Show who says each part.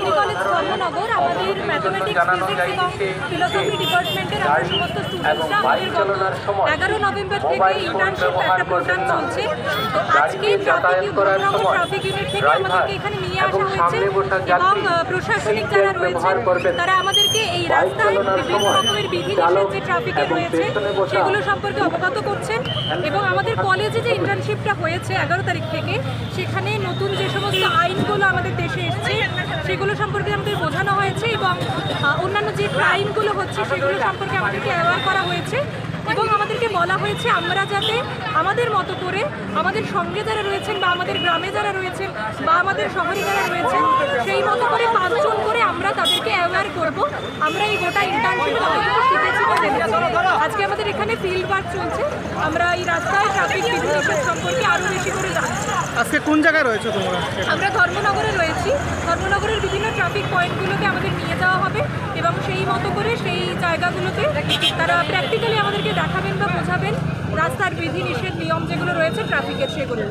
Speaker 1: Degree college Dharmanagar আমাদের mathematics physics এবং philosophy ডিপার্টমেন্টের আমরা সমস্ত স্টুডেন্টরা আমাদের গত এগারো নভেম্বর থেকে ইন্টার্নশিপ একটা প্রোগ্রাম চলছে। তো আজকে ট্রাফিক ট্রাফিক ইউনিট থেকে আমাদেরকে এখানে নিয়ে আসা হয়েছে এবং প্রশাসনিক যারা রয়েছেন তারা আমাদেরকে এই রাস্তায় বিভিন্ন রকমের বিধিনিষেধ যে ট্রাফিকে রয়েছে সেগুলো সম্পর্কে অবগত করছেন। এবং আমাদের কলেজে যে ইন্টার্নশিপটা হয়েছে এগারো তারিখ থেকে সেখানে নতুন যে সমস্ত আইনগুলো আমাদের দেশে এসছে সেগুলো সম্পর্কে আমাদের বোঝানো হয়েছে এবং অন্যান্য যে ক্রাইমগুলো হচ্ছে সেগুলো সম্পর্কে আমাদেরকে অ্যাওয়ার করা হয়েছে এবং আমাদেরকে বলা হয়েছে আমরা যাতে আমাদের মতো করে আমাদের সঙ্গে যারা রয়েছেন বা আমাদের গ্রামে যারা রয়েছেন বা আমাদের শহরে যারা রয়েছেন সেই মতো করে পাঁচজন করে আমরা তাদেরকে অ্যাওয়ার করব। আমরা এই গোটা ইন্টার্নশিপে কতটুকু শিখেছি বা জেনেছি আজকে আমাদের এখানে ফিল্ড ওয়ার্ক চলছে। আমরা এই রাস্তায় ট্রাফিক বিধিনিষেধ সম্পর্কে আরও বেশি করে জানছি
Speaker 2: আজকে কোন জায়গায় রয়েছে তোমরা?
Speaker 1: আমরা ধর্মনগরে রয়েছি। ধর্মনগরের বিভিন্ন ট্রাফিক পয়েন্টগুলোকে আমাদের নিয়ে যাওয়া হবে এবং সেই মতো করে সেই জায়গাগুলোতে তারা প্র্যাকটিক্যালি আমাদেরকে দেখাবেন বা বোঝাবেন রাস্তার বিধি নিষেধ নিয়ম যেগুলো রয়েছে ট্রাফিকের সেগুলো।